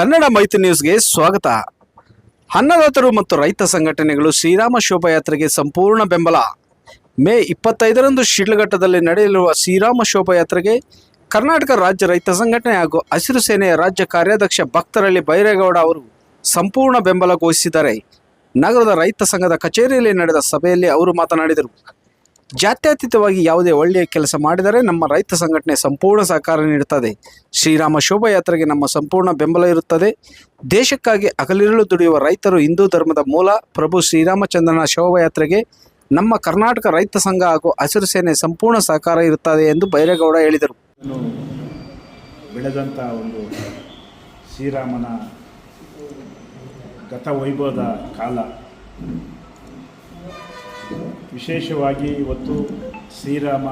ಕನ್ನಡ ಮೈತ್ರಿ ನ್ಯೂಸ್ಗೆ ಸ್ವಾಗತ. ಅನ್ನದಾತರು ಮತ್ತು ರೈತ ಸಂಘಟನೆಗಳು ಶ್ರೀರಾಮ ಶೋಭಾಯಾತ್ರೆಗೆ ಸಂಪೂರ್ಣ ಬೆಂಬಲ. ಮೇ ಇಪ್ಪತ್ತೈದರಂದು ಶಿಡ್ಲಘಟ್ಟದಲ್ಲಿ ನಡೆಯಲಿರುವ ಶ್ರೀರಾಮ ಶೋಭಾಯಾತ್ರೆಗೆ ಕರ್ನಾಟಕ ರಾಜ್ಯ ರೈತ ಸಂಘಟನೆ ಹಾಗೂ ಹಸಿರು ಸೇನೆಯ ರಾಜ್ಯ ಕಾರ್ಯಾಧ್ಯಕ್ಷ ಭಕ್ತರಳ್ಳಿ ಬೈರೇಗೌಡ ಅವರು ಸಂಪೂರ್ಣ ಬೆಂಬಲ ಘೋಷಿಸಿದ್ದಾರೆ. ನಗರದ ರೈತ ಸಂಘದ ಕಚೇರಿಯಲ್ಲಿ ನಡೆದ ಸಭೆಯಲ್ಲಿ ಅವರು ಮಾತನಾಡಿದರು. ಜಾತ್ಯತೀತವಾಗಿ ಯಾವುದೇ ಒಳ್ಳೆಯ ಕೆಲಸ ಮಾಡಿದರೆ ನಮ್ಮ ರೈತ ಸಂಘಟನೆ ಸಂಪೂರ್ಣ ಸಹಕಾರ ನೀಡುತ್ತದೆ. ಶ್ರೀರಾಮ ಶೋಭಾಯಾತ್ರೆಗೆ ನಮ್ಮ ಸಂಪೂರ್ಣ ಬೆಂಬಲ ಇರುತ್ತದೆ. ದೇಶಕ್ಕಾಗಿ ಅಗಲಿರಲು ದುಡಿಯುವ ರೈತರು ಹಿಂದೂ ಧರ್ಮದ ಮೂಲ. ಪ್ರಭು ಶ್ರೀರಾಮಚಂದ್ರನ ಶೋಭಾಯಾತ್ರೆಗೆ ನಮ್ಮ ಕರ್ನಾಟಕ ರೈತ ಸಂಘ ಹಾಗೂ ಹಸಿರು ಸೇನೆ ಸಂಪೂರ್ಣ ಸಹಕಾರ ಇರುತ್ತದೆ ಎಂದು ಬೈರೇಗೌಡ ಹೇಳಿದರು. ಬೆಳೆದಂತಹ ಒಂದು ಶ್ರೀರಾಮನ ಗತವೈಭವದ ಕಾಲ. ವಿಶೇಷವಾಗಿ ಇವತ್ತು ಶ್ರೀರಾಮ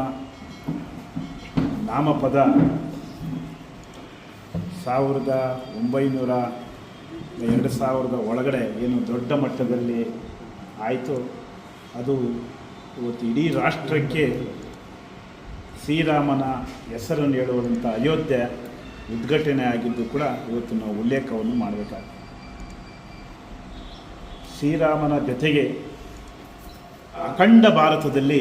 ನಾಮಪದ ಸಾವಿರದ ಒಂಬೈನೂರ ಎರಡು ಸಾವಿರದ ಒಳಗಡೆ ಏನು ದೊಡ್ಡ ಮಟ್ಟದಲ್ಲಿ ಆಯಿತು. ಅದು ಇವತ್ತು ಇಡೀ ರಾಷ್ಟ್ರಕ್ಕೆ ಶ್ರೀರಾಮನ ಹೆಸರನ್ನು ಹೇಳುವಂಥ ಅಯೋಧ್ಯೆ ಉದ್ಘಾಟನೆ ಆಗಿದ್ದು ಕೂಡ ಇವತ್ತು ನಾವು ಉಲ್ಲೇಖವನ್ನು ಮಾಡಬೇಕಾಗ್ತದೆ. ಶ್ರೀರಾಮನ ಜೊತೆಗೆ ಅಖಂಡ ಭಾರತದಲ್ಲಿ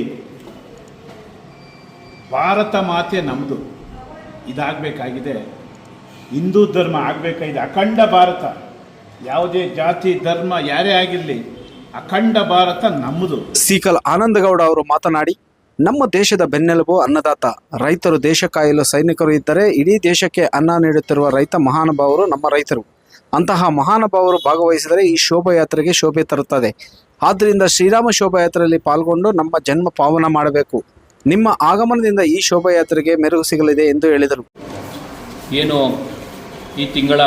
ಭಾರತ ಮಾತೆ ನಮ್ಮದು ಇದಾಗಬೇಕಾಗಿದೆ. ಹಿಂದೂ ಧರ್ಮ ಆಗಬೇಕಾಗಿದೆ. ಅಖಂಡ ಭಾರತ. ಯಾವುದೇ ಜಾತಿ, ಧರ್ಮ, ಯಾರೇ ಆಗಿರಲಿ ಅಖಂಡ ಭಾರತ ನಮ್ಮದು ಸೀಕಲ್ ಆನಂದಗೌಡ ಅವರು ಮಾತನಾಡಿ, ನಮ್ಮ ದೇಶದ ಬೆನ್ನೆಲುಬು ಅನ್ನದಾತ. ರೈತರು ದೇಶ ಕಾಯಲು ಸೈನಿಕರು ಇದ್ದರೆ ಇಡೀ ದೇಶಕ್ಕೆ ಅನ್ನ ನೀಡುತ್ತಿರುವ ರೈತ ಮಹಾನುಭಾವರು ನಮ್ಮ ರೈತರು. ಅಂತಹ ಮಹಾನುಭಾವರು ಭಾಗವಹಿಸಿದರೆ ಈ ಶೋಭಾಯಾತ್ರೆಗೆ ಶೋಭೆ ತರುತ್ತದೆ. ಆದ್ದರಿಂದ ಶ್ರೀರಾಮ ಶೋಭಾಯಾತ್ರೆಯಲ್ಲಿ ಪಾಲ್ಗೊಂಡು ನಮ್ಮ ಜನ್ಮ ಪಾವನ ಮಾಡಬೇಕು. ನಿಮ್ಮ ಆಗಮನದಿಂದ ಈ ಶೋಭಾಯಾತ್ರೆಗೆ ಮೆರುಗು ಸಿಗಲಿದೆ ಎಂದು ಹೇಳಿದರು. ಏನು ಈ ತಿಂಗಳ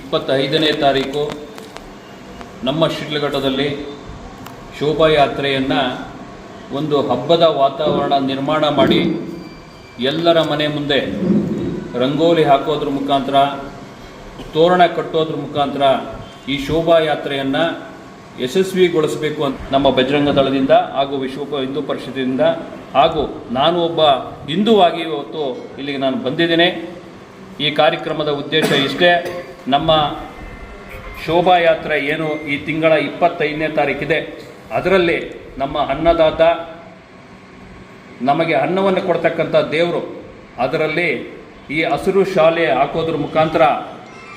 ಇಪ್ಪತ್ತೈದನೇ ತಾರೀಕು ನಮ್ಮ ಶಿಡ್ಲಘಟ್ಟದಲ್ಲಿ ಶೋಭಾಯಾತ್ರೆಯನ್ನು ಒಂದು ಹಬ್ಬದ ವಾತಾವರಣ ನಿರ್ಮಾಣ ಮಾಡಿ ಎಲ್ಲರ ಮನೆ ಮುಂದೆ ರಂಗೋಲಿ ಹಾಕೋದ್ರ ಮುಖಾಂತರ, ತೋರಣ ಕಟ್ಟೋದ್ರ ಮುಖಾಂತರ ಈ ಶೋಭಾಯಾತ್ರೆಯನ್ನು ಯಶಸ್ವಿಗೊಳಿಸಬೇಕು ಅಂತ ನಮ್ಮ ಬಜರಂಗ ದಳದಿಂದ ಹಾಗೂ ವಿಶ್ವ ಹಿಂದೂ ಪರಿಷತ್ತಿನಿಂದ ಹಾಗೂ ನಾನು ಒಬ್ಬ ಹಿಂದೂವಾಗಿ ಇವತ್ತು ಇಲ್ಲಿಗೆ ನಾನು ಬಂದಿದ್ದೇನೆ. ಈ ಕಾರ್ಯಕ್ರಮದ ಉದ್ದೇಶ ಇಷ್ಟೇ. ನಮ್ಮ ಶೋಭಾಯಾತ್ರೆ ಏನು ಈ ತಿಂಗಳ ಇಪ್ಪತ್ತೈದನೇ ತಾರೀಕಿದೆ. ಅದರಲ್ಲಿ ನಮ್ಮ ಅನ್ನದಾತ ನಮಗೆ ಅನ್ನವನ್ನು ಕೊಡ್ತಕ್ಕಂಥ ದೇವರು. ಅದರಲ್ಲಿ ಈ ಹಸಿರು ಶಾಲೆ ಹಾಕೋದ್ರ ಮುಖಾಂತರ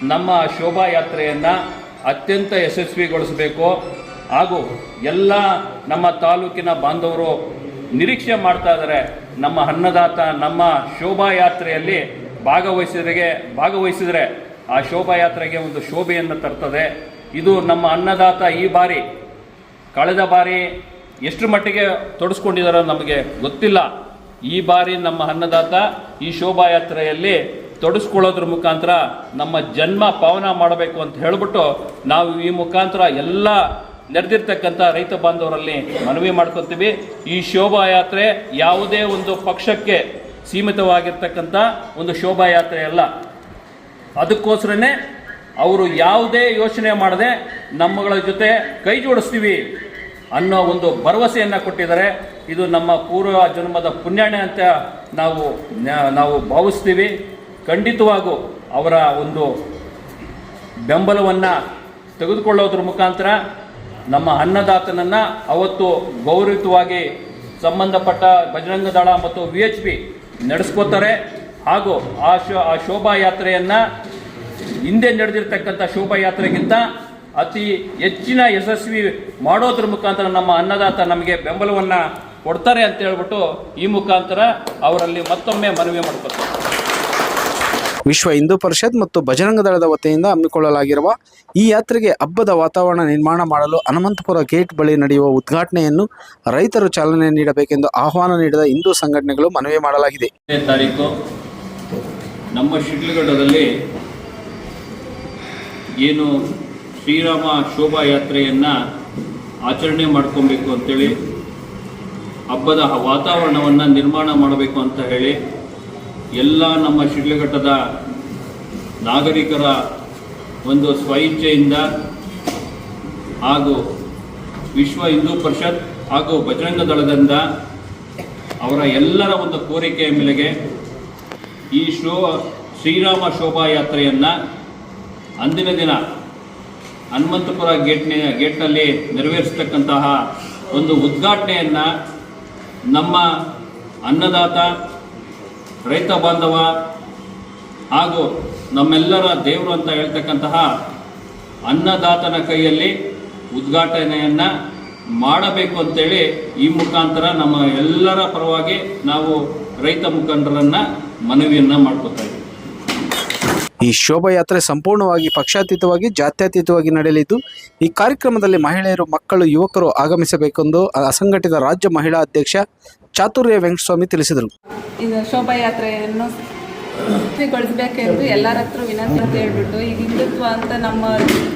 ನಮ್ಮ ಶೋಭಾಯಾತ್ರೆಯನ್ನು ಅತ್ಯಂತ ಯಶಸ್ವಿಗೊಳಿಸಬೇಕು ಹಾಗೂ ಎಲ್ಲ ನಮ್ಮ ತಾಲೂಕಿನ ಬಾಂಧವರು ನಿರೀಕ್ಷೆ ಮಾಡ್ತಾ ಇದ್ದಾರೆ. ನಮ್ಮ ಅನ್ನದಾತ, ನಮ್ಮ ಶೋಭಾಯಾತ್ರೆಯಲ್ಲಿ ಭಾಗವಹಿಸಿದ್ರಿಗೆ, ಭಾಗವಹಿಸಿದರೆ ಆ ಶೋಭಾಯಾತ್ರೆಗೆ ಒಂದು ಶೋಭೆಯನ್ನು ತರ್ತದೆ. ಇದು ನಮ್ಮ ಅನ್ನದಾತ ಈ ಬಾರಿ, ಕಳೆದ ಬಾರಿ ಎಷ್ಟು ಮಟ್ಟಿಗೆ ತೊಡಸ್ಕೊಂಡಿದ್ದಾರೋ ನಮಗೆ ಗೊತ್ತಿಲ್ಲ. ಈ ಬಾರಿ ನಮ್ಮ ಅನ್ನದಾತ ಈ ಶೋಭಾಯಾತ್ರೆಯಲ್ಲಿ ತೊಡಸ್ಕೊಳ್ಳೋದ್ರ ಮುಖಾಂತರ ನಮ್ಮ ಜನ್ಮ ಪಾವನ ಮಾಡಬೇಕು ಅಂತ ಹೇಳಿಬಿಟ್ಟು ನಾವು ಈ ಮುಖಾಂತರ ಎಲ್ಲ ನೆರೆದಿರ್ತಕ್ಕಂಥ ರೈತ ಬಾಂಧವರಲ್ಲಿ ಮನವಿ ಮಾಡ್ಕೊತೀವಿ. ಈ ಶೋಭಾಯಾತ್ರೆ ಯಾವುದೇ ಒಂದು ಪಕ್ಷಕ್ಕೆ ಸೀಮಿತವಾಗಿರ್ತಕ್ಕಂಥ ಒಂದು ಶೋಭಾಯಾತ್ರೆ ಅಲ್ಲ. ಅದಕ್ಕೋಸ್ಕರನೇ ಅವರು ಯಾವುದೇ ಯೋಚನೆ ಮಾಡದೆ ನಮ್ಮಗಳ ಜೊತೆ ಕೈ ಜೋಡಿಸ್ತೀವಿ ಅನ್ನೋ ಒಂದು ಭರವಸೆಯನ್ನು ಕೊಟ್ಟಿದ್ದಾರೆ. ಇದು ನಮ್ಮ ಪೂರ್ವ ಜನ್ಮದ ಪುಣ್ಯಾಣೆ ಅಂತ ನಾವು ನಾವು ಭಾವಿಸ್ತೀವಿ. ಖಂಡಿತವಾಗೂ ಅವರ ಒಂದು ಬೆಂಬಲವನ್ನು ತೆಗೆದುಕೊಳ್ಳೋದ್ರ ಮುಖಾಂತರ ನಮ್ಮ ಅನ್ನದಾತನನ್ನು ಅವತ್ತು ಗೌರವಿತವಾಗಿ ಸಂಬಂಧಪಟ್ಟ ಬಜರಂಗ ದಳ ಮತ್ತು ವಿ ಎಚ್ ಪಿ ನಡೆಸ್ಕೋತಾರೆ. ಹಾಗೂ ಆ ಶೋ, ಆ ಶೋಭಾಯಾತ್ರೆಯನ್ನು ಹಿಂದೆ ನಡೆದಿರ್ತಕ್ಕಂಥ ಶೋಭಾಯಾತ್ರೆಗಿಂತ ಅತಿ ಹೆಚ್ಚಿನ ಯಶಸ್ವಿ ಮಾಡೋದ್ರ ಮುಖಾಂತರ ನಮ್ಮ ಅನ್ನದಾತ ನಮಗೆ ಬೆಂಬಲವನ್ನು ಕೊಡ್ತಾರೆ ಅಂತ ಹೇಳ್ಬಿಟ್ಟು ಈ ಮುಖಾಂತರ ಅವರಲ್ಲಿ ಮತ್ತೊಮ್ಮೆ ಮನವಿ ಮಾಡ್ಕೊತಾರೆ ವಿಶ್ವ ಹಿಂದೂ ಪರಿಷತ್ ಮತ್ತು ಬಜರಂಗ ದಳದ ವತಿಯಿಂದ ಹಮ್ಮಿಕೊಳ್ಳಲಾಗಿರುವ ಈ ಯಾತ್ರೆಗೆ ಹಬ್ಬದ ವಾತಾವರಣ ನಿರ್ಮಾಣ ಮಾಡಲು ಹನುಮಂತಪುರ ಗೇಟ್ ಬಳಿ ನಡೆಯುವ ಉದ್ಘಾಟನೆಯನ್ನು ರೈತರು ಚಾಲನೆ ನೀಡಬೇಕೆಂದು ಆಹ್ವಾನ ನೀಡಿದ ಹಿಂದೂ ಸಂಘಟನೆಗಳು ಮನವಿ ಮಾಡಲಾಗಿದೆ. ನಮ್ಮ ಶಿಡ್ಲಘಟ್ಟದಲ್ಲಿ ಏನು ಶ್ರೀರಾಮ ಶೋಭಾಯಾತ್ರೆಯನ್ನು ಆಚರಣೆ ಮಾಡ್ಕೊಬೇಕು ಅಂತೇಳಿ ಹಬ್ಬದ ವಾತಾವರಣವನ್ನು ನಿರ್ಮಾಣ ಮಾಡಬೇಕು ಅಂತ ಹೇಳಿ ಎಲ್ಲ ನಮ್ಮ ಶಿಡ್ಲಘಟ್ಟದ ನಾಗರಿಕರ ಒಂದು ಸ್ವಇಚ್ಛೆಯಿಂದ ಹಾಗೂ ವಿಶ್ವ ಹಿಂದೂ ಪರಿಷತ್ ಹಾಗೂ ಬಜರಂಗ ದಳದಿಂದ ಅವರ ಎಲ್ಲರ ಒಂದು ಕೋರಿಕೆಯ ಮೇಲೆಗೆ ಈ ಶೋ ಶ್ರೀರಾಮ ಶೋಭಾಯಾತ್ರೆಯನ್ನು ಅಂದಿನ ದಿನ ಹನುಮಂತಪುರ ಗೇಟ್ನ ಗೇಟ್ನಲ್ಲಿ ನೆರವೇರಿಸ್ತಕ್ಕಂತಹ ಒಂದು ಉದ್ಘಾಟನೆಯನ್ನು ನಮ್ಮ ಅನ್ನದಾತ ರೈತ ಬಾಂಧವ ಹಾಗೂ ನಮ್ಮೆಲ್ಲರ ದೇವರು ಅಂತ ಹೇಳ್ತಕ್ಕಂತಹ ಅನ್ನದಾತನ ಕೈಯಲ್ಲಿ ಉದ್ಘಾಟನೆಯನ್ನು ಮಾಡಬೇಕು ಅಂತೇಳಿ ಈ ಮುಖಾಂತರ ನಮ್ಮ ಎಲ್ಲರ ಪರವಾಗಿ ನಾವು ರೈತ ಮುಖಂಡರನ್ನು ಮನವಿಯನ್ನು ಮಾಡ್ಕೊತಾ ಇದ್ದೀವಿ. ಈ ಶೋಭಾಯಾತ್ರೆ ಸಂಪೂರ್ಣವಾಗಿ ಪಕ್ಷಾತೀತವಾಗಿ, ಜಾತ್ಯತೀತವಾಗಿ ನಡೆಯಲಿದ್ದು, ಈ ಕಾರ್ಯಕ್ರಮದಲ್ಲಿ ಮಹಿಳೆಯರು, ಮಕ್ಕಳು, ಯುವಕರು ಆಗಮಿಸಬೇಕೆಂದು ಅಸಂಘಟಿತ ರಾಜ್ಯ ಮಹಿಳಾ ಅಧ್ಯಕ್ಷ ಚಾತುರ್ಯ ವೆಂಕಟಸ್ವಾಮಿ ತಿಳಿಸಿದರು. ಶೋಭಾಯಾತ್ರೆಯನ್ನು ಗೊಳಿಸಬೇಕೆಂದು ಎಲ್ಲರ ಹತ್ರ ವಿನಂತಿ ಅಂತ ಹೇಳ್ಬಿಟ್ಟು, ಈಗ ಹಿಂದುತ್ವ ಅಂತ ನಮ್ಮ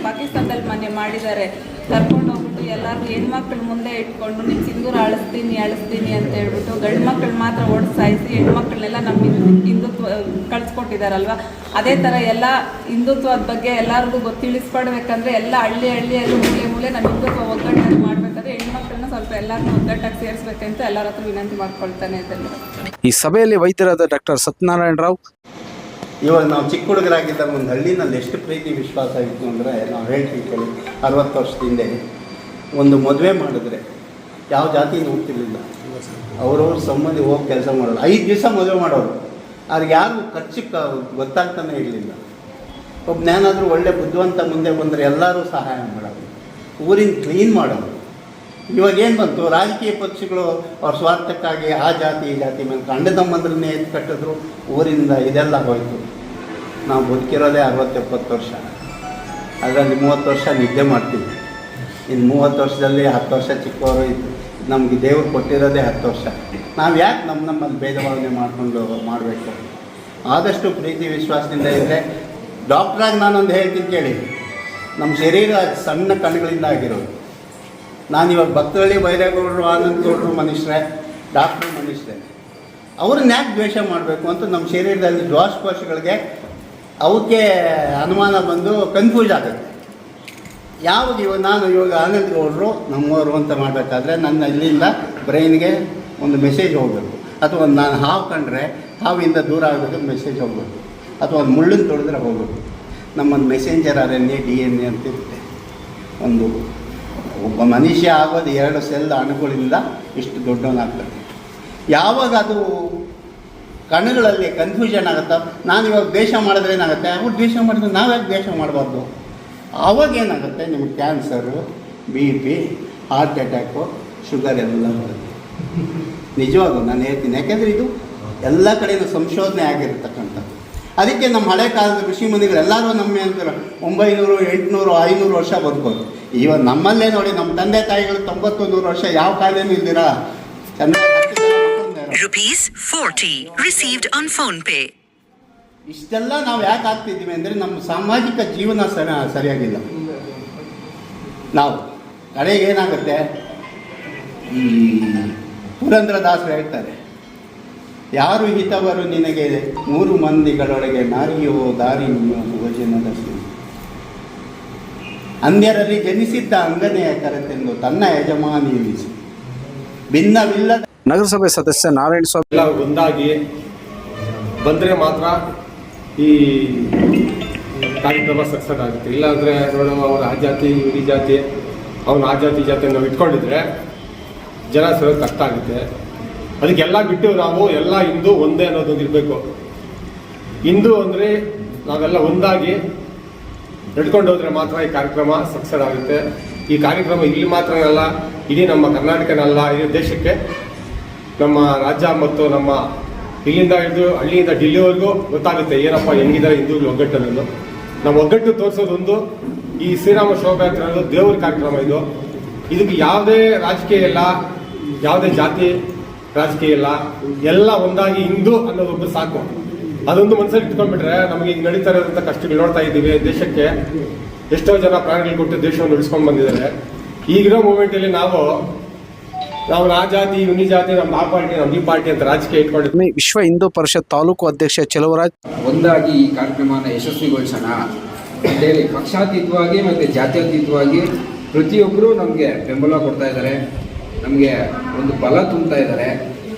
ಪಾಕಿಸ್ತಾನದಲ್ಲಿ ಮನೆ ಮಾಡಿದ್ದಾರೆ. ಕರ್ಕೊಂಡು ಎಲ್ಲರೂ ಹೆಣ್ಮಕ್ಳ ಮುಂದೆ ಇಟ್ಕೊಂಡು ನಿಮ್ಮ ಸಿಂಧೂರ ಅಳಿಸ್ತೀನಿ ಅಳಿಸ್ತೀನಿ ಅಂತ ಹೇಳ್ಬಿಟ್ಟು ಗಂಡು ಮಕ್ಕಳು ಮಾತ್ರ ಓಡ್ ಸಾಯಿಸಿ ಹೆಣ್ಮಕ್ಳನ್ನೆಲ್ಲ ನಮ್ಮ ಹಿಂದ್- ಹಿಂದುತ್ವ ಕಳಿಸ್ಕೊಟ್ಟಿದ್ದಾರಲ್ವ ಅದೇ ಥರ ಎಲ್ಲ ಹಿಂದುತ್ವದ ಬಗ್ಗೆ ಎಲ್ಲರಿಗೂ ಗೊತ್ತಿಳಿಸ್ಕೊಡ್ಬೇಕಂದ್ರೆ ಎಲ್ಲ ಹಳ್ಳಿ ಹಳ್ಳಿಯಲ್ಲಿ ಮೂಲೆ ಮೂಲೆ ನಮ್ಮ ಹಿಂದುತ್ವ ಒಗ್ಗಟ್ಟನ್ನು ಮಾಡಬೇಕಾದ್ರೆ ಹೆಣ್ಮಕ್ಳನ್ನ ಸ್ವಲ್ಪ ಎಲ್ಲರನ್ನೂ ಒಗ್ಗಟ್ಟಾಗಿ ಸೇರಿಸ್ಬೇಕಂತ ಎಲ್ಲರ ಹತ್ರ ವಿನಂತಿ ಮಾಡ್ಕೊಳ್ತಾನೆ ಇದ್ದಾರೆ ಈ ಸಭೆಯಲ್ಲಿ ವೈದ್ಯರಾದ ಡಾಕ್ಟರ್ ಸತ್ಯನಾರಾಯಣ ರಾವ್. ಇವಾಗ ನಾವು ಚಿಕ್ಕ ಹುಡುಗರಾಗಿದ್ದಾಗ ಒಂದು ಹಳ್ಳಿನಲ್ಲಿ ಎಷ್ಟು ಪ್ರೀತಿ ವಿಶ್ವಾಸ ಇತ್ತು ಅಂದರೆ ನಾವು ಹೇಳ್ತೀವಿ ಕೇಳಿ ಅರವತ್ತು ವರ್ಷದ ಹಿಂದೆ. ಒಂದು ಮದುವೆ ಮಾಡಿದ್ರೆ ಯಾವ ಜಾತಿ ಹೋಗ್ತಿರ್ಲಿಲ್ಲ. ಅವ್ರವ್ರ ಸಂಬಂಧಿ ಹೋಗಿ ಕೆಲಸ ಮಾಡೋರು. ಐದು ದಿವಸ ಮದುವೆ ಮಾಡೋರು. ಅವ್ರಿಗೆ ಯಾರು ಖರ್ಚು ಗೊತ್ತಾಗ್ತಾನೆ ಇರಲಿಲ್ಲ. ಒಬ್ಬ ನಾನಾದರೂ ಒಳ್ಳೆ ಬುದ್ಧಿವಂತ ಮುಂದೆ ಬಂದರೆ ಎಲ್ಲರೂ ಸಹಾಯ ಮಾಡೋರು. ಊರಿನ ಕ್ಲೀನ್ ಮಾಡೋರು. ಇವಾಗ ಏನು ಬಂತು? ರಾಜಕೀಯ ಪಕ್ಷಗಳು ಅವ್ರ ಸ್ವಾರ್ಥಕ್ಕಾಗಿ ಆ ಜಾತಿ, ಈ ಜಾತಿ ಮೇಲೆ ಕಂಡ ತಮ್ಮಂದ್ರನ್ನೇ ಎದ್ದು ಕಟ್ಟಿದ್ರು. ಊರಿಂದ ಇದೆಲ್ಲ ಹೋಯಿತು. ನಾವು ಬದುಕಿರೋದೇ ಅರವತ್ತೆಪ್ಪತ್ತು ವರ್ಷ. ಅದರಲ್ಲಿ ಮೂವತ್ತು ವರ್ಷ ನಿದ್ದೆ ಮಾಡ್ತೀವಿ. ಇನ್ನು ಮೂವತ್ತು ವರ್ಷದಲ್ಲಿ ಹತ್ತು ವರ್ಷ ಚಿಕ್ಕವರು ಇದ್ದು ನಮಗೆ ದೇವರು ಕೊಟ್ಟಿರೋದೇ ಹತ್ತು ವರ್ಷ. ನಾವು ಯಾಕೆ ನಮ್ಮ ನಮ್ಮಲ್ಲಿ ಭೇದ ಭಾವನೆ ಮಾಡಿಕೊಂಡು ಮಾಡಬೇಕು? ಆದಷ್ಟು ಪ್ರೀತಿ ವಿಶ್ವಾಸದಿಂದ ಇದ್ದರೆ ಡಾಕ್ಟ್ರಾಗಿ ನಾನೊಂದು ಹೇಳ್ತೀನಿ ಕೇಳಿ. ನಮ್ಮ ಶರೀರ ಸಣ್ಣ ಕಣ್ಣುಗಳಿಂದ ಆಗಿರೋದು. ನಾನು ಇವಾಗ ಭಕ್ತಹಳ್ಳಿ ಬೈರೇಗೌಡರು ಆನಂದ್ ಗೌಡರು ಮನುಷ್ಯರೇ, ಡಾಕ್ಟ್ರು ಮನುಷ್ಯರೇ. ಅವ್ರನ್ನ ಯಾಕೆ ದ್ವೇಷ ಮಾಡಬೇಕು ಅಂತ ನಮ್ಮ ಶರೀರದಲ್ಲಿ ಶ್ವಾಸಕೋಶಗಳಿಗೆ ಅವಕ್ಕೆ ಅನುಮಾನ ಬಂದು ಕನ್ಫ್ಯೂಸ್ ಆಗುತ್ತೆ. ಯಾವಾಗ ಇವಾಗ ನಾನು ಇವಾಗ ಆನಂದ್ ಗೌಡರು ನಮ್ಮವರು ಅಂತ ಮಾಡಬೇಕಾದ್ರೆ ನನ್ನ ಇಲ್ಲಿಂದ ಬ್ರೈನ್ಗೆ ಒಂದು ಮೆಸೇಜ್ ಹೋಗಬೇಕು. ಅಥವಾ ನಾನು ಹಾವು ಕಂಡ್ರೆ ಹಾವಿಂದ ದೂರ ಆಗಬೇಕು ಮೆಸೇಜ್ ಹೋಗಬೇಕು. ಅಥವಾ ಒಂದು ಮುಳ್ಳನ್ನು ತೊಳೆದ್ರೆ ಹೋಗಬೇಕು. ನಮ್ಮೊಂದು messenger R N A D N A ಅಂತ ಇರುತ್ತೆ. ಒಂದು ಒಬ್ಬ ಮನುಷ್ಯ ಆಗೋದು ಎರಡು ಸೆಲ್ ಅಣುಗಳಿಂದ ಇಷ್ಟು ದೊಡ್ಡವನಾಗ್ತದೆ ಯಾವಾಗ ಅದು ಕಣ್ಣುಗಳಲ್ಲಿ ಕನ್ಫ್ಯೂಷನ್ ಆಗುತ್ತೋ ನಾನು ಇವಾಗ ದ್ವೇಷ ಮಾಡಿದ್ರೆ ಏನಾಗುತ್ತೆ? ಅವ್ರು ದ್ವೇಷ ಮಾಡಿದ್ರೆ ನಾವು ಯಾಕೆ ದ್ವೇಷ ಮಾಡಬಾರ್ದು? ಆವಾಗ ಏನಾಗುತ್ತೆ ನಿಮಗೆ cancer B P heart attack sugar ಎಲ್ಲ ಬರುತ್ತೆ. ನಿಜವಾಗೂ ನಾನು ಹೇಳ್ತೀನಿ. ಯಾಕೆಂದರೆ ಇದು ಎಲ್ಲ ಕಡೆಯೂ ಸಂಶೋಧನೆ ಆಗಿರತಕ್ಕಂಥದ್ದು. ಅದಕ್ಕೆ ನಮ್ಮ ಹಳೆ ಕಾಲದ ಕೃಷಿ ಎಲ್ಲರೂ ನಮ್ಮ ಅಂತಾರೆ, ಒಂಬೈನೂರು, ಎಂಟುನೂರು, ಐನೂರು ವರ್ಷ ಬದುಕೋದು. ಇವಾಗ ನಮ್ಮಲ್ಲೇ ನೋಡಿ, ನಮ್ಮ ತಂದೆ ತಾಯಿಗಳು ತೊಂಬತ್ತು ನೂರು ವರ್ಷ ಯಾವ ಕಾಲೇನೂ ಇಲ್ದಿರಾ? ಚೆನ್ನಾಗಿ ಇಷ್ಟೆಲ್ಲ ನಾವು ಯಾಕೆ ಆಗ್ತಿದ್ದೀವಿ ಅಂದರೆ ನಮ್ಮ ಸಾಮಾಜಿಕ ಜೀವನ ಸರಿ ಸರಿಯಾಗಿಲ್ಲ. ನಾವು ಕಡೆಗೆ ಏನಾಗುತ್ತೆ? ಈ ಪುರಂದ್ರದಾಸರು ಹೇಳ್ತಾರೆ ಯಾರು ಹಿತವರು ನಿನಗೆ ಮೂರು ಮಂದಿಗಳೊಳಗೆ ನಾರಿಯೋ ದಾರಿ ಯುವಜನದ ಅಂದ್ಯರಲ್ಲಿ ಜನಿಸಿದ್ದ ಅಂಗನೆಯ ಕರೆತೆಂದು ತನ್ನ ಯಜಮಾನಿ ಎನಿಸಿ. ಭಿನ್ನವಿಲ್ಲದ ನಗರಸಭೆ ಸದಸ್ಯ ನಾರಾಯಣ ಸ್ವಾಮಿ ಎಲ್ಲ ಒಂದಾಗಿ ಬಂದರೆ ಮಾತ್ರ ಈ ಕಾರ್ಯಕ್ರಮ ಸಕ್ಸಸ್ ಆಗುತ್ತೆ. ಇಲ್ಲಾಂದರೆ ನೋಡೋಣ ಅವ್ರು ಆ ಜಾತಿ ಈ ಜಾತಿ ಅವನು ಆ ಜಾತಿ ಜಾತಿ ನಾವು ಇಟ್ಕೊಂಡಿದ್ರೆ ಜನ ಸರೋದು ಕಷ್ಟ ಆಗುತ್ತೆ. ಅದಕ್ಕೆಲ್ಲ ಬಿಟ್ಟು ನಾವು ಎಲ್ಲ ಹಿಂದೂ ಒಂದೇ ಅನ್ನೋದೊಂದು ಇರಬೇಕು. ಹಿಂದೂ ಅಂದರೆ ನಾವೆಲ್ಲ ಒಂದಾಗಿ ನಡ್ಕೊಂಡು ಹೋದರೆ ಮಾತ್ರ ಈ ಕಾರ್ಯಕ್ರಮ ಸಕ್ಸಸ್ ಆಗುತ್ತೆ. ಈ ಕಾರ್ಯಕ್ರಮ ಇಲ್ಲಿ ಮಾತ್ರ ಅಲ್ಲ, ಇಡೀ ನಮ್ಮ ಕರ್ನಾಟಕನಲ್ಲ, ಇಡೀ ದೇಶಕ್ಕೆ ನಮ್ಮ ರಾಜ್ಯ ಮತ್ತು ನಮ್ಮ ಇಲ್ಲಿಂದ ಹಿಡಿದು ಹಳ್ಳಿಯಿಂದ ಡಿಲ್ಲಿವರೆಗೂ ಗೊತ್ತಾಗುತ್ತೆ ಏನಪ್ಪ ಹೆಂಗಿದ್ದಾರೆ ಹಿಂದೂಗಳು ಒಗ್ಗಟ್ಟು ಅನ್ನೋದು ನಾವು ಒಗ್ಗಟ್ಟು ತೋರಿಸೋದೊಂದು, ಈ ಶ್ರೀರಾಮ ಶೋಭಾ ಅನ್ನೋದು ದೇವರ ಕಾರ್ಯಕ್ರಮ ಇದು. ಇದಕ್ಕೆ ಯಾವುದೇ ರಾಜಕೀಯ ಇಲ್ಲ, ಯಾವುದೇ ಜಾತಿ ರಾಜಕೀಯ ಇಲ್ಲ. ಎಲ್ಲ ಒಂದಾಗಿ ಹಿಂದೂ ಅನ್ನೋದೊಬ್ಬರು ಸಾಕು. ಅದೊಂದು ಮನಸ್ಸಲ್ಲಿ ಇಟ್ಕೊಂಡ್ಬಿಟ್ರೆ ನಮಗೆ ಈಗ ನಡೀತಾ ಇರೋದಂಥ ಕಷ್ಟಗಳು ನೋಡ್ತಾ ಇದ್ದೀವಿ ದೇಶಕ್ಕೆ. ಎಷ್ಟೋ ಜನ ಪ್ರಾಣಿಗಳು ಕೊಟ್ಟು ದೇಶವನ್ನು ಉಳಿಸ್ಕೊಂಡು ಬಂದಿದ್ದಾರೆ. ಈಗಿರೋ ಮೂಮೆಂಟಲ್ಲಿ ನಾವು ನಾವು ಆ ಜಾತಿ ಇವ್ನು ಜಾತಿ ನಮ್ಮ ಆ ಪಾರ್ಟಿ ನಮ್ಮ ಈ ಪಾರ್ಟಿ ಅಂತ ರಾಜಕೀಯ ಇಟ್ಕೊಂಡಿದ್ವಿ. ವಿಶ್ವ ಹಿಂದೂ ಪರಿಷತ್ ತಾಲೂಕು ಅಧ್ಯಕ್ಷ ಚೆಲುವರಾಜ್. ಒಂದಾಗಿ ಈ ಕಾರ್ಯಕ್ರಮನ ಯಶಸ್ವಿಗೊಳಿಸೋಣ. ಅಂತೇಳಿ ಪಕ್ಷಾತೀತವಾಗಿ ಮತ್ತು ಜಾತ್ಯತೀತವಾಗಿ ಪ್ರತಿಯೊಬ್ಬರು ನಮಗೆ ಬೆಂಬಲ ಕೊಡ್ತಾ ಇದ್ದಾರೆ. ನಮಗೆ ಒಂದು ಬಲ ತುಂಬ್ತಾ ಇದ್ದಾರೆ.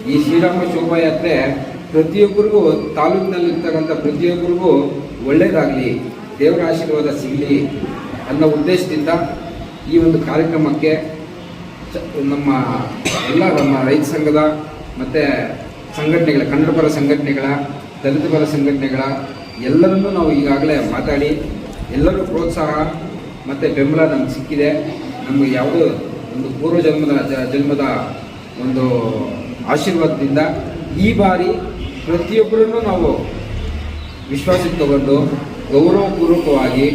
ಈ ಶ್ರೀರಾಮ ಶೋಭಾಯಾತ್ರೆ ಪ್ರತಿಯೊಬ್ಬರಿಗೂ ತಾಲೂಕಿನಲ್ಲಿರ್ತಕ್ಕಂಥ ಪ್ರತಿಯೊಬ್ಬರಿಗೂ ಒಳ್ಳೆಯದಾಗಲಿ ದೇವರ ಆಶೀರ್ವಾದ ಸಿಗಲಿ ಅನ್ನೋ ಉದ್ದೇಶದಿಂದ ಈ ಒಂದು ಕಾರ್ಯಕ್ರಮಕ್ಕೆ ನಮ್ಮ ಎಲ್ಲ ನಮ್ಮ ರೈತ ಸಂಘದ ಮತ್ತು ಸಂಘಟನೆಗಳ ಕನ್ನಡ ಪರ ಸಂಘಟನೆಗಳ ದಲಿತ ಪರ ಸಂಘಟನೆಗಳ ಎಲ್ಲರನ್ನೂ ನಾವು ಈಗಾಗಲೇ ಮಾತಾಡಿ ಎಲ್ಲರೂ ಪ್ರೋತ್ಸಾಹ ಮತ್ತು ಬೆಂಬಲ ನಮ್ಗೆ ಸಿಕ್ಕಿದೆ. ನಮಗೆ ಯಾವುದೋ ಒಂದು ಪೂರ್ವ ಜನ್ಮದ ಜನ್ಮದ ಒಂದು ಆಶೀರ್ವಾದದಿಂದ ಈ ಬಾರಿ ಪ್ರತಿಯೊಬ್ಬರನ್ನು ನಾವು ವಿಶ್ವಾಸಕ್ಕೆ ತಗೊಂಡು ಗೌರವಪೂರ್ವಕವಾಗಿ,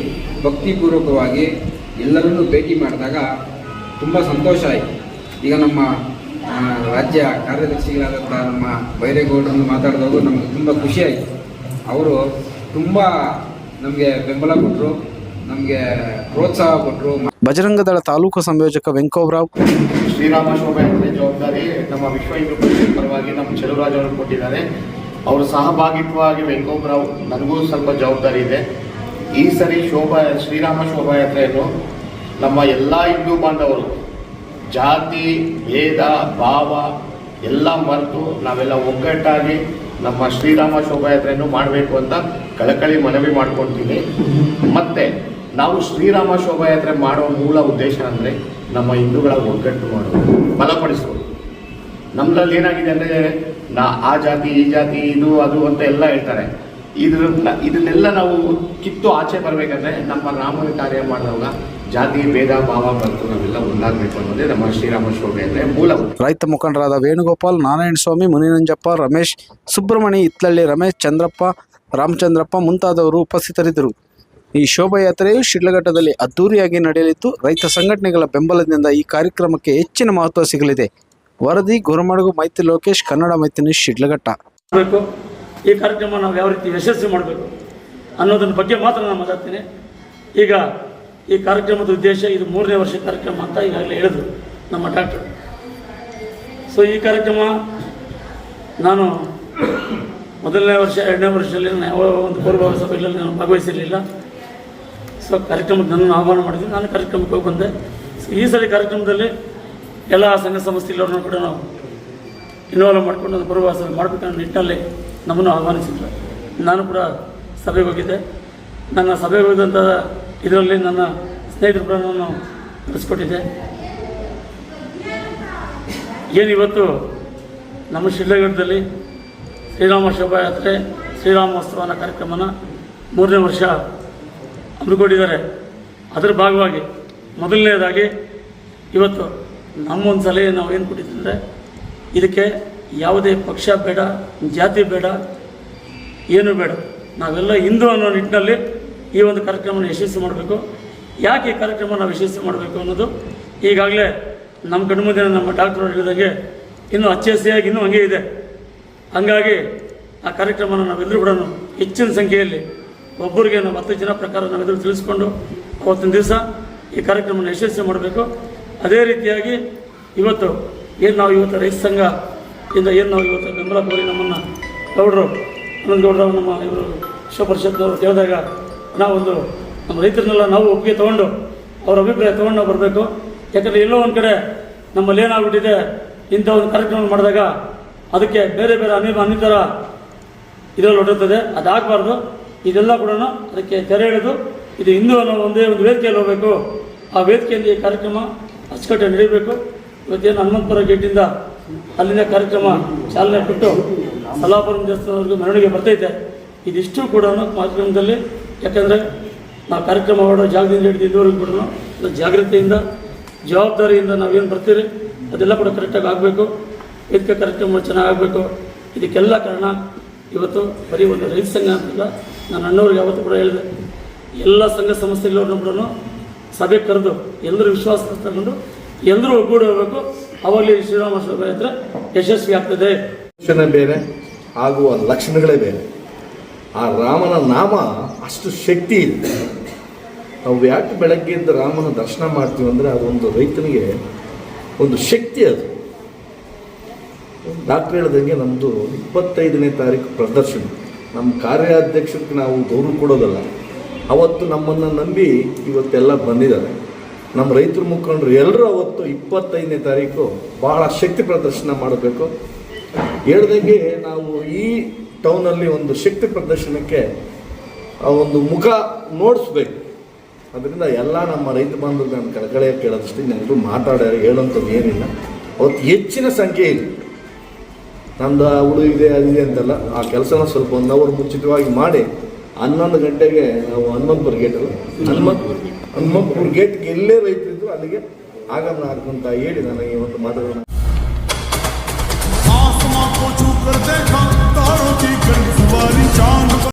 ಭಕ್ತಿಪೂರ್ವಕವಾಗಿ ಎಲ್ಲರನ್ನೂ ಭೇಟಿ ಮಾಡಿದಾಗ ತುಂಬ ಸಂತೋಷ ಆಯಿತು. ಈಗ ನಮ್ಮ ರಾಜ್ಯ ಕಾರ್ಯದರ್ಶಿಗಳಾದಂಥ ನಮ್ಮ ಬೈರೇಗೌಡರನ್ನು ಮಾತಾಡಿದಾಗ ನಮಗೆ ತುಂಬ ಖುಷಿಯಾಯಿತು ಆಯಿತು. ಅವರು ತುಂಬ ನಮಗೆ ಬೆಂಬಲ ಕೊಟ್ಟರು ನಮಗೆ ಪ್ರೋತ್ಸಾಹ ಕೊಟ್ಟರು ಬಜರಂಗದಳ ತಾಲೂಕು ಸಂಯೋಜಕ ವೆಂಕೋಬ್ರಾವ್ ಶ್ರೀರಾಮ ಶೋಭಾಯಾತ್ರೆ ಜವಾಬ್ದಾರಿ ನಮ್ಮ ವಿಶ್ವ ಹಿಂದೂ ಪರಿಷತ್ ಪರವಾಗಿ ನಮ್ಮ ಚೆಲುವರಾಜ್ ಅವರು ಕೊಟ್ಟಿದ್ದಾರೆ. ಅವರು ಸಹಭಾಗಿತ್ವವಾಗಿ ವೆಂಕೋಬ್ರಾವ್ ನನಗೂ ಸ್ವಲ್ಪ ಜವಾಬ್ದಾರಿ ಇದೆ. ಈ ಸರಿ ಶೋಭಾ ಶ್ರೀರಾಮ ಶೋಭಾಯಾತ್ರೆಯನ್ನು ನಮ್ಮ ಎಲ್ಲ ಹಿಂದೂ ಬಾಂಧವರು, ಜಾತಿ, ಭೇದ, ಭಾವ, ಎಲ್ಲ ಮರೆತು ನಾವೆಲ್ಲ ಒಗ್ಗಟ್ಟಾಗಿ ನಮ್ಮ ಶ್ರೀರಾಮ ಶೋಭಾಯಾತ್ರೆಯನ್ನು ಮಾಡಬೇಕು ಅಂತ ಕಳಕಳಿ ಮನವಿ ಮಾಡ್ಕೊಳ್ತೀನಿ ಮತ್ತೆ ನಾವು ಶ್ರೀರಾಮ ಶೋಭಾಯಾತ್ರೆ ಮಾಡೋ ಮೂಲ ಉದ್ದೇಶ ಅಂದರೆ ನಮ್ಮ ಹಿಂದೂಗಳ ಒಗ್ಗಟ್ಟು ಮಾಡೋದು ಬಲಪಡಿಸೋದು ನಮ್ಮಲ್ಲಿ ಏನಾಗಿದೆ ಅಂದರೆ, ನಾ ಆ ಜಾತಿ, ಈ ಜಾತಿ, ಇದು, ಅದು ಅಂತ ಎಲ್ಲ ಹೇಳ್ತಾರೆ. ಇದ್ರ ಇದನ್ನೆಲ್ಲ ನಾವು ಕಿತ್ತು ಆಚೆ ಬರಬೇಕಂದ್ರೆ ನಮ್ಮ ರಾಮನ ಕಾರ್ಯ ಮಾಡಿದಾಗ ಜಾತಿ ಭೇದ ಭಾವ ಬಂತು ನಾವೆಲ್ಲ ಒಂದಾಗಬೇಕು ಅನ್ನೋದೇ ನಮ್ಮ ಶ್ರೀರಾಮ ಶೋಭೆಯಂದ್ರೆ ಮೂಲ. ರೈತ ಮುಖಂಡರಾದ ವೇಣುಗೋಪಾಲ್ ನಾರಾಯಣ ಸ್ವಾಮಿ ಮುನಿನಂಜಪ್ಪ ರಮೇಶ್ ಸುಬ್ರಹ್ಮಣಿ ಇತ್ಲಳ್ಳಿ ರಮೇಶ್ ಚಂದ್ರಪ್ಪ ರಾಮಚಂದ್ರಪ್ಪ ಮುಂತಾದವರು ಉಪಸ್ಥಿತರಿದ್ದರು. ಈ ಶೋಭಾಯಾತ್ರೆಯು ಶಿಡ್ಲಘಟ್ಟದಲ್ಲಿ ಅದ್ದೂರಿಯಾಗಿ ನಡೆಯಲಿದ್ದು ರೈತ ಸಂಘಟನೆಗಳ ಬೆಂಬಲದಿಂದ ಈ ಕಾರ್ಯಕ್ರಮಕ್ಕೆ ಹೆಚ್ಚಿನ ಮಹತ್ವ ಸಿಗಲಿದೆ. ವರದಿ ಗುರುಮಡಗು ಮೈತ್ರಿ ಲೋಕೇಶ್ ಕನ್ನಡ ಮೈತ್ರಿ ನ್ಯೂಸ್ ಶಿಡ್ಲಘಟ್ಟ ಈ ಕಾರ್ಯಕ್ರಮ ನಾವು ಯಾವ ರೀತಿ ಯಶಸ್ವಿ ಮಾಡಬೇಕು ಅನ್ನೋದನ್ನ ಬಗ್ಗೆ ಮಾತ್ರ ನಾನು ಮಾತಾಡ್ತೀನಿ. ಈಗ ಈ ಕಾರ್ಯಕ್ರಮದ ಉದ್ದೇಶ ಇದು ಮೂರನೇ ವರ್ಷ ಕಾರ್ಯಕ್ರಮ ಅಂತ ಈಗಾಗಲೇ ಹೇಳಿದ್ರು ನಮ್ಮ ಡಾಕ್ಟರ್. ಸೊ ಈ ಕಾರ್ಯಕ್ರಮ ನಾನು ಮೊದಲನೇ ವರ್ಷ, ಎರಡನೇ ವರ್ಷದಲ್ಲಿ ನಾನು ಯಾವ ಒಂದು ಪೂರ್ವ ಸಭೆಗಳಲ್ಲಿ ನಾನು ಭಾಗವಹಿಸಿರಲಿಲ್ಲ. ಸೊ ಕಾರ್ಯಕ್ರಮಕ್ಕೆ ನನ್ನನ್ನು ಆಹ್ವಾನ ಮಾಡಿದ್ವಿ. ನಾನು ಕಾರ್ಯಕ್ರಮಕ್ಕೆ ಹೋಗಿ ಬಂದೆ ಸೊ ಈ ಸಲ ಕಾರ್ಯಕ್ರಮದಲ್ಲಿ ಎಲ್ಲ ಸಂಘ ಸಂಸ್ಥೆಗಳವ್ರನ್ನ ಕೂಡ ನಾವು ಇನ್ವಾಲ್ವ್ ಮಾಡಿಕೊಂಡು ಅದು ಪೂರ್ವಭಾವ ಸಭೆ ಮಾಡಬೇಕನ್ನೋ ನಿಟ್ಟಿನಲ್ಲಿ ನಮ್ಮನ್ನು ಆಹ್ವಾನಿಸಿದ್ರು. ನಾನು ಕೂಡ ಸಭೆಗೆ ಹೋಗಿದ್ದೆ. ನನ್ನ ಸಭೆಗೆ ಹೋದಂಥ ಇದರಲ್ಲಿ ನನ್ನ ಸ್ನೇಹಿತರು ಕೂಡ ನಾನು ಕಳಿಸ್ಕೊಟ್ಟಿದ್ದೆ ಏನಿವತ್ತು ನಮ್ಮ ಶಿಡ್ಲಘಟ್ಟದಲ್ಲಿ ಶ್ರೀರಾಮ ಶೋಭಾಯಾತ್ರೆ ಶ್ರೀರಾಮೋತ್ಸವನ ಕಾರ್ಯಕ್ರಮನ ಮೂರನೇ ವರ್ಷ ಹಮ್ಮಿಕೊಂಡಿದ್ದಾರೆ. ಅದರ ಭಾಗವಾಗಿ ಮೊದಲನೇದಾಗಿ ಇವತ್ತು ನಮ್ಮೊಂದು ಸಲಹೆ ನಾವು ಏನು ಕೊಟ್ಟಿದ್ದಂದರೆ, ಇದಕ್ಕೆ ಯಾವುದೇ ಪಕ್ಷ ಬೇಡ, ಜಾತಿ ಬೇಡ, ಏನೂ ಬೇಡ. ನಾವೆಲ್ಲ ಹಿಂದೂ ಅನ್ನೋ ನಿಟ್ಟಿನಲ್ಲಿ ಈ ಒಂದು ಕಾರ್ಯಕ್ರಮನ ಯಶಸ್ವಿ ಮಾಡಬೇಕು. ಯಾಕೆ ಈ ಕಾರ್ಯಕ್ರಮ ನಾವು ಯಶಸ್ವಿ ಮಾಡಬೇಕು ಅನ್ನೋದು ಈಗಾಗಲೇ ನಮ್ಮ ಕಣ್ಮುಂದೆ ನಮ್ಮ ಡಾಕ್ಟರ್ ಹೇಳಿದಂಗೆ ಇನ್ನೂ ಅಚ್ಚೆಸೆಯಾಗಿ ಇನ್ನೂ ಹಂಗೆ ಇದೆ. ಹಾಗಾಗಿ ಆ ಕಾರ್ಯಕ್ರಮನ ನಾವೆಲ್ಲರೂ ಕೂಡ ಹೆಚ್ಚಿನ ಸಂಖ್ಯೆಯಲ್ಲಿ ಒಬ್ಬರಿಗೆ ನಾವು ಹತ್ತು ಜನ ಪ್ರಕಾರ ನಾವೆಲ್ಲರೂ ತಿಳಿಸ್ಕೊಂಡು ಅವತ್ತಿನ ದಿವಸ ಈ ಕಾರ್ಯಕ್ರಮನ ಯಶಸ್ವಿ ಮಾಡಬೇಕು. ಅದೇ ರೀತಿಯಾಗಿ ಇವತ್ತು ಏನು ನಾವು ಇವತ್ತು ರೈತ ಸಂಘ ಇಂದ ಏನು ನಾವು ಇವತ್ತು ಬೆಂಬಲ ಕೋರಿ ನಮ್ಮನ್ನು ಗೌಡರು ಅನಂತ ಗೌಡರು ನಮ್ಮ ಇವರು ವಿಶ್ವ ಪರಿಷತ್ನವರು ಕೇಳಿದಾಗ ನಾವೊಂದು ನಮ್ಮ ರೈತರನ್ನೆಲ್ಲ ನಾವು ಒಪ್ಪಿಗೆ ತೊಗೊಂಡು ಅವ್ರ ಅಭಿಪ್ರಾಯ ತೊಗೊಂಡು ಬರಬೇಕು. ಯಾಕಂದರೆ ಎಲ್ಲೋ ಒಂದು ಕಡೆ ನಮ್ಮಲ್ಲಿ ಏನಾಗ್ಬಿಟ್ಟಿದೆ, ಇಂಥ ಒಂದು ಕಾರ್ಯಕ್ರಮ ಮಾಡಿದಾಗ ಅದಕ್ಕೆ ಬೇರೆ ಬೇರೆ ಅನಿ ಅನಿತರ ಇದರಲ್ಲಿ ಹೊರಡುತ್ತದೆ ಅದಾಗಬಾರ್ದು. ಇದೆಲ್ಲ ಕೂಡ ಅದಕ್ಕೆ ತೆರೆ ಹಿಡಿದು ಇದು ಹಿಂದೂ ಅನ್ನೋ ಒಂದೇ ಒಂದು ವೇದಿಕೆಯಲ್ಲಿ ಹೋಗಬೇಕು. ಆ ವೇದಿಕೆಯಲ್ಲಿ ಈ ಕಾರ್ಯಕ್ರಮ ಅಚ್ಚುಕಟ್ಟೆ ನಡೆಯಬೇಕು ಇವತ್ತೇನು ಹನುಮಂತಪುರ ಗೇಟಿಂದ ಅಲ್ಲಿನ ಕಾರ್ಯಕ್ರಮ ಚಾಲನೆ ಕೊಟ್ಟು ಸಲಾಪುರಂ ದೇವಸ್ಥಾನವರೆಗೂ ಮೆರವಣಿಗೆ ಬರ್ತೈತೆ. ಇದಿಷ್ಟು ಕೂಡ ಮಾಧ್ಯಮದಲ್ಲಿ, ಯಾಕಂದರೆ ನಾವು ಕಾರ್ಯಕ್ರಮ ಮಾಡೋ ಜಾಗದಿಂದ ಹಿಡಿದು ಇದುವರೆಗೂ ಕೂಡ ಜಾಗ್ರತೆಯಿಂದ, ಜವಾಬ್ದಾರಿಯಿಂದ ನಾವೇನು ಬರ್ತೀರಿ, ಅದೆಲ್ಲ ಕೂಡ ಕರೆಕ್ಟಾಗಿ ಆಗಬೇಕು. ಇದಕ್ಕೆ ಕಾರ್ಯಕ್ರಮ ಚೆನ್ನಾಗಿ ಆಗಬೇಕು ಇದಕ್ಕೆಲ್ಲ ಕಾರಣ ಇವತ್ತು ಬರೀ ಒಂದು ರೈತ ಸಂಘ ಅಂತಲ್ಲ, ನಾನು ಅಣ್ಣವ್ರಿಗೆ ಯಾವತ್ತೂ ಕೂಡ ಹೇಳಿದೆ, ಎಲ್ಲ ಸಂಘ ಸಂಸ್ಥೆಗಳವ್ರನ್ನ ಕೂಡ ಸಭೆ ಕರೆದು ಎಲ್ಲರೂ ವಿಶ್ವಾಸ ತಗೊಂಡು ಎಲ್ಲರೂ ಒಗ್ಗೂಡಿ ಹೋಗಬೇಕು. ಅವಾಗಲೇ ಶ್ರೀರಾಮ ಶೋಭಾಯಾತ್ರೆ ಯಶಸ್ವಿ ಆಗ್ತದೆ ಬೇರೆ, ಆಗುವ ಲಕ್ಷಣಗಳೇ ಬೇರೆ. ಆ ರಾಮನ ನಾಮ ಅಷ್ಟು ಶಕ್ತಿ ಇದೆ ನಾವು ಯಾಕೆ ಬೆಳಗ್ಗೆ ಎದ್ದು ರಾಮನ ದರ್ಶನ ಮಾಡ್ತೀವಿ ಅಂದರೆ ಅದೊಂದು ರೈತನಿಗೆ ಒಂದು ಶಕ್ತಿ ಅದು. ಡಾಕ್ಟರ್ ಹೇಳ್ದಂಗೆ ನಮ್ಮದು ಇಪ್ಪತ್ತೈದನೇ ತಾರೀಕು ಪ್ರದರ್ಶನ. ನಮ್ಮ ಕಾರ್ಯಾಧ್ಯಕ್ಷರಿಗೆ ನಾವು ಗೌರವ ಕೊಡೋದಲ್ಲ. ಅವತ್ತು ನಮ್ಮನ್ನು ನಂಬಿ ಇವತ್ತೆಲ್ಲ ಬಂದಿದ್ದಾರೆ. ನಮ್ಮ ರೈತರು ಮುಖಂಡರು ಎಲ್ಲರೂ ಅವತ್ತು ಇಪ್ಪತ್ತೈದನೇ ತಾರೀಕು ಭಾಳ ಶಕ್ತಿ ಪ್ರದರ್ಶನ ಮಾಡಬೇಕು. ಹೇಳ್ದಂಗೆ ನಾವು ಈ ಟೌನಲ್ಲಿ ಒಂದು ಶಕ್ತಿ ಪ್ರದರ್ಶನಕ್ಕೆ ಆ ಒಂದು ಮುಖ ನೋಡಿಸ್ಬೇಕು. ಅದರಿಂದ ಎಲ್ಲ ನಮ್ಮ ರೈತ ಬಾಂಧವರು ನನ್ನ ಕಳಕಳೆ ಕೇಳೋದಷ್ಟು ಎಲ್ಲರೂ ಮಾತಾಡೋ ಹೇಳೋಂಥದ್ದು ಏನಿಲ್ಲ. ಅವತ್ತು ಹೆಚ್ಚಿನ ಸಂಖ್ಯೆ ಇದೆ. ನಂದು ಹುಡು ಇದೆ ಅದಿದೆ ಅಂತಲ್ಲ, ಆ ಕೆಲಸನ ಸ್ವಲ್ಪ ಒಂದು ಅವರು ಮುಂಚಿತವಾಗಿ ಮಾಡಿ, ಹನ್ನೊಂದು ಗಂಟೆಗೆ ನಾವು ಹನುಮಂತಪುರ ಗೇಟಲ್ಲ ಹನುಮಂತಪುರ ಹನುಮಂತ ಹನುಮಂತಪುರ ಗೇಟ್ಗೆ ಎಲ್ಲೇ ರೈತರಿದ್ರು ಅಲ್ಲಿಗೆ ಆಗಮನ ಹಾಕುವಂತ ಹೇಳಿ ನನಗೆ ಒಂದು ಮಾತುಗಳನ್ನ ਵਾਰੀ ਚਾਂਦ